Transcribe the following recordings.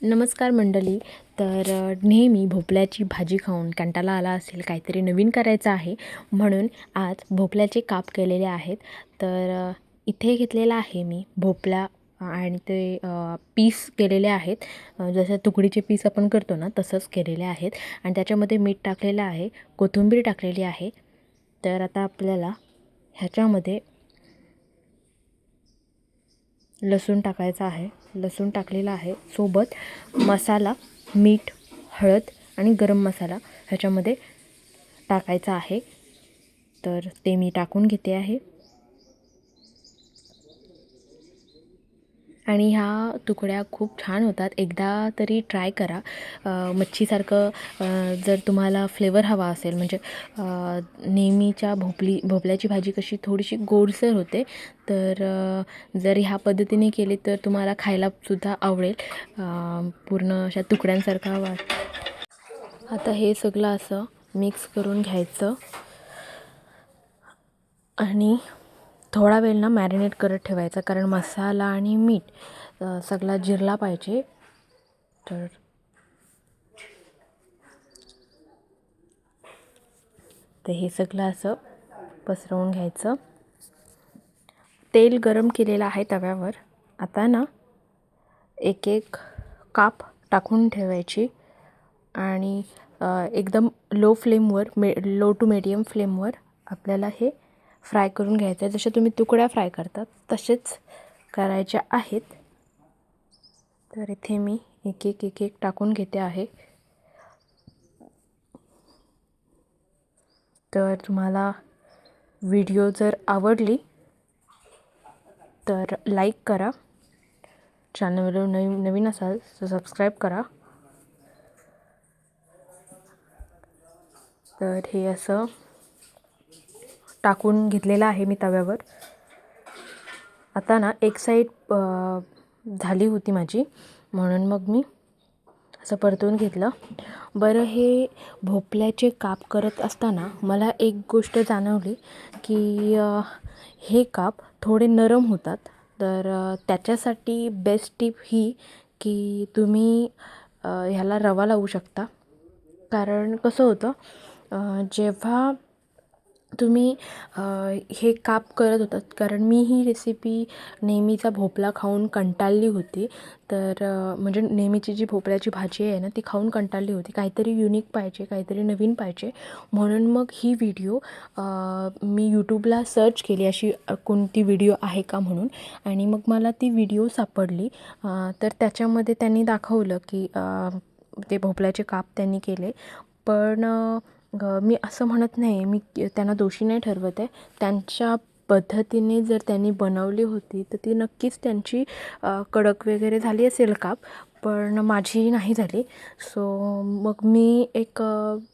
नमस्कार मंडळी. तर नेहमी भोपळ्याची भाजी खाऊन कंटाळा आला असेल काहीतरी नवीन करायचं आहे. म्हणून आज भोपळ्याचे काप केलेले आहेत. तर इथे घेतलेला आहे मी भोपळा आणि ते पीस केलेले आहेत. जसं तुकडीचे पीस आपण करतो ना तसंच केलेले आहेत. आणि त्याच्यामध्ये मीठ टाकलेलं आहे कोथिंबीर टाकलेली आहे. तर आता आपल्याला ह्याच्यामध्ये लसूण टाकायचं आहे. लसूण टाकलेला आहे. सोबत मसाला मीठ हळद आणि गरम मसाला ह्याच्यामध्ये टाकायचा आहे. तर ते मी टाकून घेते आहे. आणि ह्या तुकड्या खूप छान होतात. एकदा तरी ट्राय करा. मच्छीसारखं जर तुम्हाला फ्लेवर हवा असेल म्हणजे नेहमीच्या भोपली भोपल्याची भाजी कशी थोडीशी गोडसर होते तर जर ह्या पद्धतीने केली तर तुम्हाला खायलासुद्धा आवडेल. पूर्ण अशा तुकड्यांसारखा वाट आता हे सगळं असं मिक्स करून घ्यायचं. आणि थोडा वेळ ना मॅरिनेट करत ठेवायचा कारण मसाला आणि मीठ सगळा जिरला पाहिजे. तर तर हे सगळं असं पसरवून घ्यायचं. तेल गरम केलेलं आहे तव्यावर. आता ना एक एक काप टाकून ठेवायची आणि एकदम लो फ्लेमवर मे लो टू मीडियम फ्लेमवर आपल्याला हे फ्राय करून घ्यायचं आहे. जसे तुम्ही तुकड्या फ्राय करतात तसेच करायच्या आहेत. तर इथे मी एक एक एक एक टाकून घेते आहे. तर तुम्हाला व्हिडिओ जर आवडली तर लाईक करा. चॅनलवर नवीन नवीन असाल तर सबस्क्राईब करा. तर हे असं टाकून घेतलेला आहे मी तव्यावर. आता ना एक साईड झाली होती माझी. म्हणून मग मी असं परतून घेतलं. बरं हे भोपळ्याचे काप करत असताना मला एक गोष्ट जाणवली की हे काप थोडे नरम होतात. तर त्याच्यासाठी बेस्ट टिप ही की तुम्ही ह्याला रवा लावू शकता. कारण कसं होतं जेव्हा तुम्ही हे काप करत होतात. कारण मी ही रेसिपी नेहमीचा भोपळा खाऊन कंटाळली होती. तर म्हणजे नेहमीची जी भोपळ्याची भाजी आहे ना ती खाऊन कंटाळली होती. काहीतरी युनिक पाहिजे काहीतरी नवीन पाहिजे. म्हणून मग ही व्हिडिओ मी यूट्यूबला सर्च केली अशी कोणती व्हिडिओ आहे का म्हणून. आणि मग मला ती व्हिडिओ सापडली. तर त्याच्यामध्ये त्यांनी दाखवलं की ते भोपळ्याचे काप त्यांनी केले. पण मी असं म्हणत नाही मी त्यांना दोषी नाही ठरवत आहे. त्यांच्या पद्धतीने जर त्यांनी बनवली होती तर ती नक्कीच त्यांची कडक वगैरे झाली असेल काप पण माझी नाही झाली. सो मग मी एक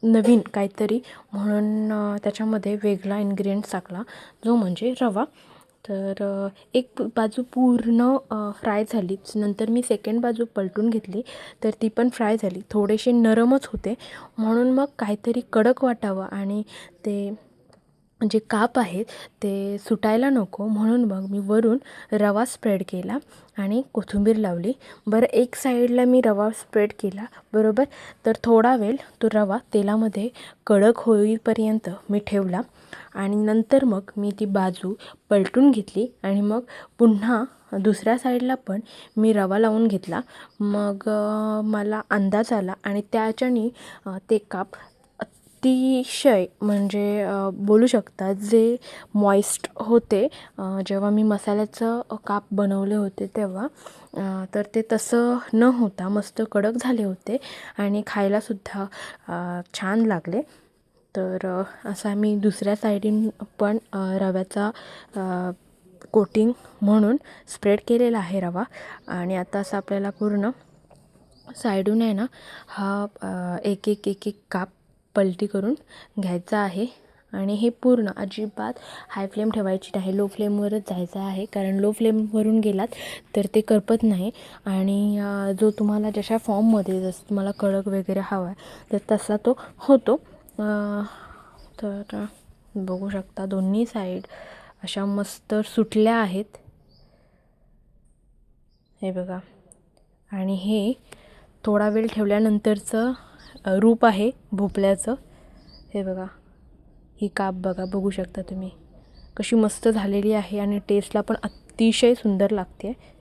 नवीन काहीतरी म्हणून त्याच्यामध्ये वेगळा इन्ग्रेडियंट्स टाकला जो म्हणजे रवा. तर एक बाजू पूर्ण फ्राय झाली. नंतर मी सेकंड बाजू पलटून घेतली. तर ती पण फ्राय झाली. थोडेसे नरमच होते. म्हणून मग काहीतरी कडक वाटावं आणि ते जे काप आहेत ते सुटायला नको. म्हणून मग मी वरून रवा स्प्रेड केला आणि कोथिंबीर लावली. बरं एक साईडला मी रवा स्प्रेड केला. बरोबर? तर थोडा वेळ तो रवा तेलामध्ये कडक होईपर्यंत मी ठेवला. आणि नंतर मग मी ती बाजू पलटून घेतली आणि मग पुन्हा दुसऱ्या साईडला पण मी रवा लावून घेतला. मग मला अंदाज आला आणि त्याच्याने ते काप अतिशय म्हणजे बोलू शकता जे मॉइस्ट होते जेव्हा मी मसाल्याचं काप बनवले होते तेव्हा तर ते तसं न होता मस्त कडक झाले होते आणि खायलासुद्धा छान लागले. तर असा मी दुसऱ्या साईडीन पण रव्याचा कोटिंग म्हणून स्प्रेड केलेला आहे रवा. आणि आता असं आपल्याला पूर्ण साईडून आहे ना हा एक एक एक एक काप पलटी करून घ्यायचा आहे. आणि हे पूर्ण अजिबात हाय फ्लेम ठेवायची नाही. लो फ्लेमवरच जायचं आहे. कारण लो फ्लेमवरून गेलात तर ते करपत नाही. आणि जो तुम्हाला जशा फॉर्ममध्ये जसं तुम्हाला कडक वगैरे हवा आहे तर तसा तो होतो. तर बघू शकता दोन्ही साईड अशा मस्त सुटल्या आहेत. हे बघा. आणि हे थोडा वेळ ठेवल्यानंतरचं रूप आहे भोपळ्याचं. हे बघा ही काप बघा बघू शकता तुम्ही. कशी मस्त झालेली आहे आणि टेस्टला पण अतिशय सुंदर लागते आहे